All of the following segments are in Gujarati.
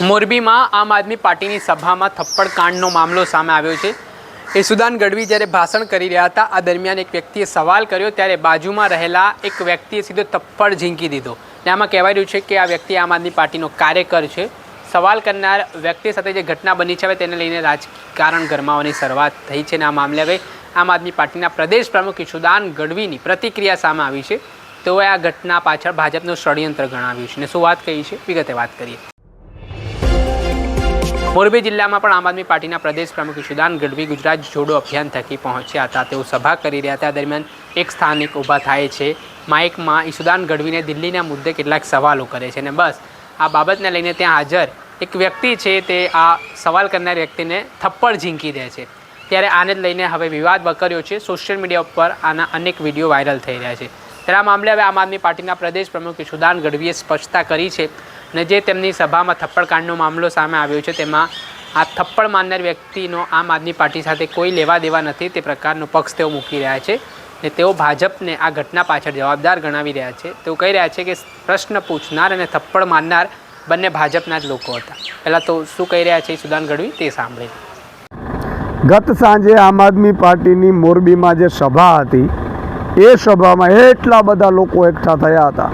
મોરબીમાં આમ આદમી પાર્ટીની સભામાં થપ્પડ કાંડનો મામલો સામે આવ્યો છે. એ સુદાન ગઢવી જ્યારે ભાષણ કરી રહ્યા હતા, આ દરમિયાન એક વ્યક્તિએ સવાલ કર્યો, ત્યારે બાજુમાં રહેલા એક વ્યક્તિએ સીધો થપ્પડ ઝીંકી દીધો. ને આમાં કહેવાય રહ્યું છે કે આ વ્યક્તિ આમ આદમી પાર્ટીનો કાર્યકર છે. સવાલ કરનાર વ્યક્તિ સાથે જે ઘટના બની છે, હવે તેને લઈને રાજકારણ ગરમાવાની શરૂઆત થઈ છે અને આ મામલે હવે આમ આદમી પાર્ટીના પ્રદેશ પ્રમુખ ઈશુદાન ગઢવીની પ્રતિક્રિયા સામે આવી છે. તેઓએ આ ઘટના પાછળ ભાજપનું ષડયંત્ર ગણાવ્યું છે. ને શું વાત કહી છે? વિગતે વાત કરીએ. મોરબી જિલ્લામાં પણ આમ આદમી પાર્ટીના પ્રદેશ પ્રમુખ ઈશુદાન ગઢવી ગુજરાત જોડો અભિયાન થકી પહોંચ્યા હતા. તેઓ સભા કરી રહ્યા હતા. દરમિયાન એક સ્થાનિક ઊભા થાય છે. માઇકમાં ઈશુદાન ગઢવીને દિલ્હીના મુદ્દે કેટલાક સવાલો કરે છે. અને બસ, આ બાબતને લઈને ત્યાં હાજર એક વ્યક્તિ છે તે આ સવાલ કરનાર વ્યક્તિને થપ્પડ ઝીંકી દે છે. ત્યારે આને લઈને હવે વિવાદ વકર્યો છે. સોશિયલ મીડિયા ઉપર આના અનેક વીડિયો વાયરલ થઈ રહ્યા છે. આ મામલે હવે આમ આદમી પાર્ટીના પ્રદેશ પ્રમુખ યશુદાન ગઢવીએ સ્પષ્ટતા કરી છે અને જે તેમની સભામાં થપ્પડકાંડનો મામલો સામે આવ્યો છે, તેમાં આ થપ્પડ મારનાર વ્યક્તિનો આમ આદમી પાર્ટી સાથે કોઈ લેવા દેવા નથી, તે પ્રકારનો પક્ષ તેઓ મૂકી રહ્યા છે ને તેઓ ભાજપને આ ઘટના પાછળ જવાબદાર ગણાવી રહ્યા છે. તેઓ કહી રહ્યા છે કે પ્રશ્ન પૂછનાર અને થપ્પડ મારનાર બંને ભાજપના જ લોકો હતા. પહેલાં તો શું કહી રહ્યા છે સુદાન ગઢવી? તે સાંભળી ગત સાંજે આમ આદમી પાર્ટીની મોરબીમાં જે સભા હતી એ સભામાં એટલા બધા લોકો એકઠા થયા હતા.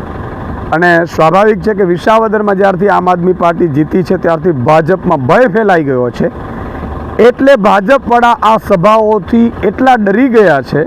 અને સ્વાભાવિક છે કે વિસાવદરમાં જ્યારથી આમ આદમી પાર્ટી જીતી છે, ત્યારથી ભાજપમાં ભય ફેલાઈ ગયો છે. એટલે ભાજપવાળા આ સભાઓથી એટલા ડરી ગયા છે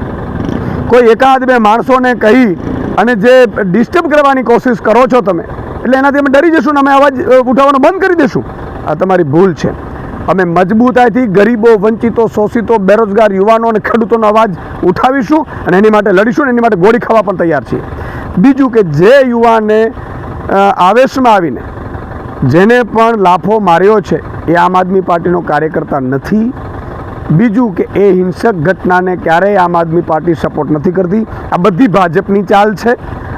કોઈ એકાદ બે માણસોને કહી અને જે ડિસ્ટર્બ કરવાની કોશિશ કરો છો તમે, એટલે એનાથી અમે ડરી જશું ને અમે અવાજ ઉઠાવવાનું બંધ કરી દઈશું આ તમારી ભૂલ છે. અમે મજબૂતાઈથી ગરીબો, વંચિતો, શોષિતો, બેરોજગાર, યુવાનો અને ખેડૂતોનો અવાજ ઉઠાવીશું અને એની માટે લડીશું અને એની માટે ગોળી ખાવા પણ તૈયાર છીએ. બીજું કે જે યુવાને આવેશમાં આવીને જેને પણ લાફો માર્યો છે, એ આમ આદમી પાર્ટીનો કાર્યકર્તા નથી. બીજું કે એ હિંસક ઘટનાને ક્યારેય આમ આદમી પાર્ટી સપોર્ટ નથી કરતી. આ બધી ભાજપની ચાલ છે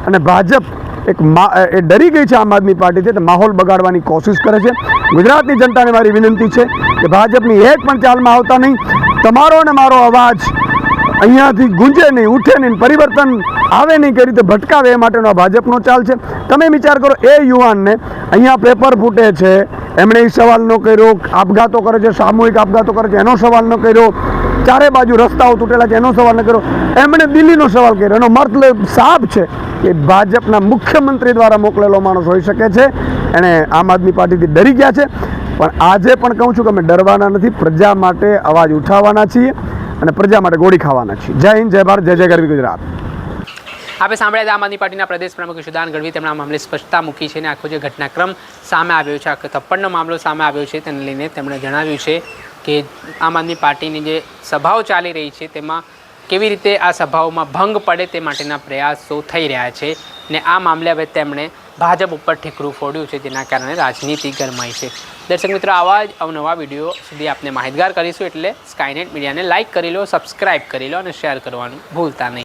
અને ભાજપ એક એ ડરી ગઈ છે આમ આદમી પાર્ટી છે તો માહોલ બગાડવાની કોશિશ કરે છે. ગુજરાતની જનતાને મારી વિનંતી છે કે ભાજપની એક પણ ચાલમાં આવતા નહીં. તમારો અને મારો અવાજ અહીંયાથી ગુંજે નહીં, ઉઠે નહીં, પરિવર્તન આવે નહીં, કઈ રીતે ભટકાવે એ માટેનો આ ભાજપનો ચાલ છે. તમે વિચાર કરો, એ યુવાનને અહીંયા પેપર ફૂટે છે, એમણે એ સવાલ ન કર્યો, આપઘાતો કરે છે, સામૂહિક આપઘાતો કરે છે, એનો સવાલ ન કર્યો, ચારે બાજુ રસ્તાઓ તૂટેલા છે, એનો સવાલ ન કર્યો. એમણે દિલ્હીનો સવાલ કર્યો, એનો મતલબ સાફ છે કે ભાજપના મુખ્યમંત્રી દ્વારા મોકલેલો માણસ હોઈ શકે છે, એણે આમ આદમી પાર્ટીથી ડરી ગયા છે. પણ આજે પણ કહું છું કે અમે ડરવાના નથી, પ્રજા માટે અવાજ ઉઠાવવાના છીએ. અને પ્રજા માટે ગોળી ખાવાના છીએ. જય હિન્દ, જય ભારત, જય જય ગરવી ગુજરાત. આપણે સાંભળ્યા આમ આદમી પાર્ટીના પ્રદેશ પ્રમુખ ઈશુદાન ગઢવી તેમના મામલે સ્પષ્ટતા મૂકી છે અને આખો જે ઘટનાક્રમ સામે આવ્યો છે, આખો થપ્પડનો મામલો સામે આવ્યો છે, તેને લઈને તેમણે જણાવ્યું છે કે આમ આદમી પાર્ટીની જે સભાઓ ચાલી રહી છે, તેમાં કેવી રીતે આ સભાઓમાં ભંગ પડે તે માટેના પ્રયાસો થઈ રહ્યા છે ને આ મામલે હવે તેમણે ભાજપ ઉપર ઠીકરું ફોડ્યું છે, જેના કારણે રાજનીતિ ગરમાઈ છે. દર્શક મિત્રો, આવા જ અવનવા વીડિયો સુધી આપને માહિતગાર કરીશું એટલે સ્કાયનેટ મીડિયાને લાઇક કરી લો સબસ્ક્રાઇબ કરી લો અને શેર કરવાનું ભૂલતા નહીં.